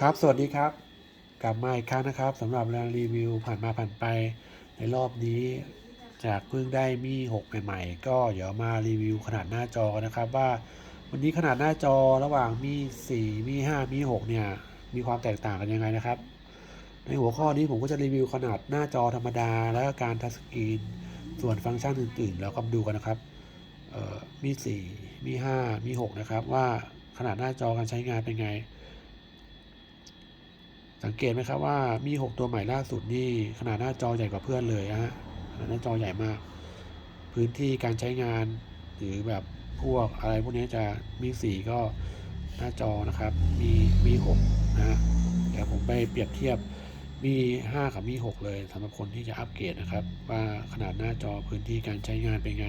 ครับ สวัสดีครับ กลับมาอีกครั้งนะครับสำหรับการรีวิวผ่านมาผ่านไปในรอบนี้ จากเพิ่งได้มี6ใหม่ๆ ก็เดี๋ยวมารีวิวขนาดหน้าจอกันนะครับ ว่าวันนี้ขนาดหน้าจอระหว่างมี 4 มี 5 มี 6 เนี่ย มีความแตกต่างกันยังไงนะครับ ในหัวข้อนี้ผมก็จะรีวิวขนาดหน้าจอธรรมดา และการทัชสกรีนส่วนฟังก์ชันอื่นๆ แล้วก็ดูกันนะครับเอ่มี 4 มี 5 มี 6 นะครับ ว่าขนาดหน้าจอการใช้งานเป็นไง สังเกตไหมครับว่ามี6ตัวใหม่ล่าสุดนี่ขนาดหน้าจอใหญ่กว่าเพื่อนเลยนะฮะขนาดหน้าจอใหญ่มาก พื้นที่การใช้งาน หรือแบบพวกอะไรพวกนี้จะมี4ก็หน้าจอนะครับ มีมี6นะฮะเดี๋ยวผมไปเปรียบเทียบมี5กับมี6เลยสำหรับคนที่จะอัปเกรดนะครับ ว่าขนาดหน้าจอพื้นที่การใช้งานเป็นไง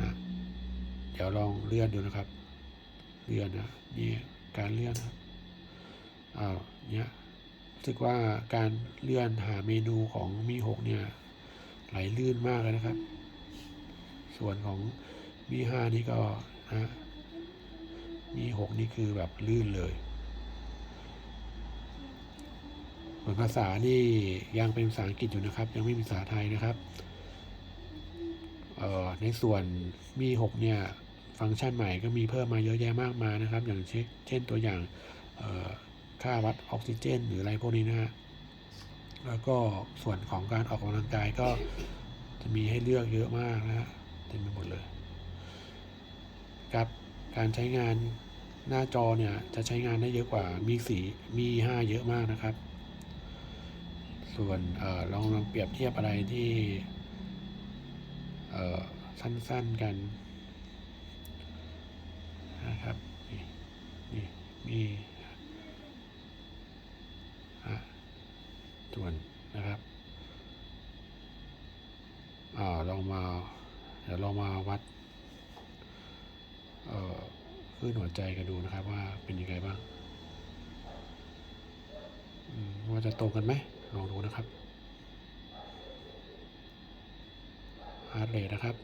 อะเดี๋ยวลองเลื่อนดูนะครับ เลื่อนนะนี่การเลื่อนนะครับ เนี่ยรู้สึกว่าการเลื่อนหาเมนูของมีหกเนี่ยไหลลื่นมากเลยนะครับ ส่วนของมีห้านี่ก็นะมีหกนี่คือแบบลื่นเลยส่วนภาษานี่ยังเป็นภาษาอังกฤษอยู่นะครับ ยังไม่มีภาษาไทยนะครับเอ่อในส่วนมีหกเนี่ยฟังก์ชันใหม่ก็มีเพิ่มมาเยอะแยะมากมายนะครับ อย่างเช่นเช่นตัวอย่าง ค่าวัดออกซิเจน หรืออะไรพวกนี้นะฮะแล้วก็ส่วนของการออกกำลังกายก็จะมีให้เลือกเยอะมากนะฮะเต็มไปหมดเลยครับการใช้งานหน้าจอเนี่ยจะใช้งานได้เยอะกว่ามีสีมีห้าเยอะมากนะครับ ส่วนอลองลองเปรียบเทียบอะไรที่สั้นๆกัน นะครับนี่นี่มีส่วนนะครับ อ่าลองมา เดี๋ยวลองมาวัดเอ่อคลื่นหัวใจกันดูนะครับ ว่าเป็นยังไงบ้างว่าจะตรงกันไหมลองดูนะครับฮาร์ดเรทนะครับ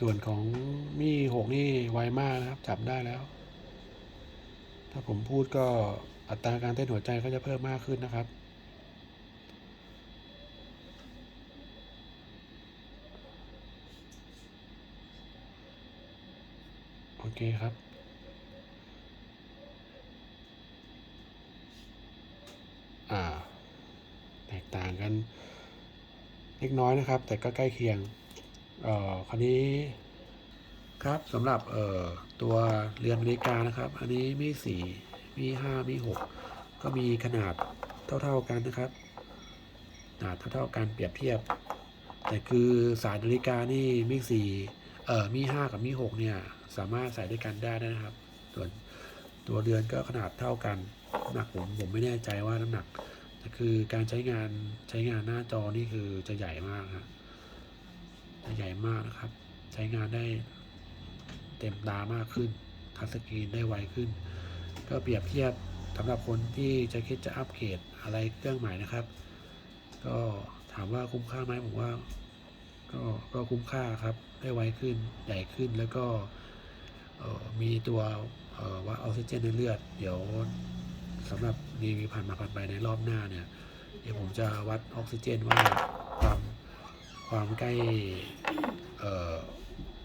ส่วนของมี่หกนี่ไวมากนะครับ จับได้แล้ว ถ้าผมพูดก็อัตราการเต้นหัวใจก็จะเพิ่มมากขึ้นนะครับ โอเคครับอ่าแตกต่างกันเล็กน้อยนะครับ แต่ก็ใกล้เคียง เอ่อคราวนี้ครับสำหรับเอ่อตัวเรือนนาฬิกานะครับ อันนี้มีสี่มีห้ามีหกก็มีขนาดเท่าๆกันนะครับขนาดเท่าๆกันเปรียบเทียบ แต่คือสายนาฬิกานี่มีสี่เอ่อมีห้ากับมีหกเนี่ยสามารถใส่ด้วยกันได้นะครับ ส่วนตัวเรือนก็ขนาดเท่ากันน้ำหนักผมผมไม่แน่ใจว่าน้ำหนักแต่คือการใช้งานใช้งานหน้าจอนี่คือจะใหญ่มากครับ ใหญ่มากนะครับ ใช้งานได้เต็มตามากขึ้น ทัชสกรีนได้ไวขึ้น ก็เปรียบเทียบสำหรับคนที่จะคิดจะอัปเกรดอะไรเครื่องใหม่นะครับ ก็ถามว่าคุ้มค่าไหมผมว่า ก็ก็คุ้มค่าครับ ได้ไวขึ้น ใหญ่ขึ้นแล้วก็มีตัววัดออกซิเจนในเลือด เดี๋ยวสำหรับรีวิวผ่านมาผ่านไปในรอบหน้าเนี่ย เดี๋ยวผมจะวัดออกซิเจนว่าความ ความใกล้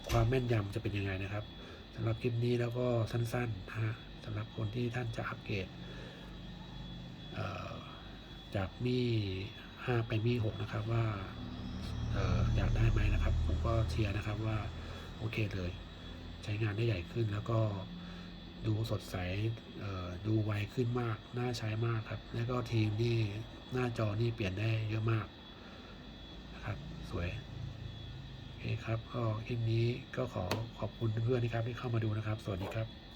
ความแม่นยำจะเป็นยังไงนะครับสำหรับคลิปนี้แล้วก็สั้นๆนะฮะสำหรับคนที่ท่านจะอัปเกรดจากมี5ไปมี6นะครับว่าอยากได้ไหมนะครับ ผมก็เชียร์นะครับว่าโอเคเลย ใช้งานได้ใหญ่ขึ้นแล้วก็ดูสดใสดูไวขึ้นมาก น่าใช้มากครับ แล้วก็ทีมนี่หน้าจอนี่เปลี่ยนได้เยอะมาก วยโอเคครับก็คลิปนี้ก็ขอขอบคุณเพื่อนๆนะครับที่เข้ามาดูนะครับ สวัสดีครับ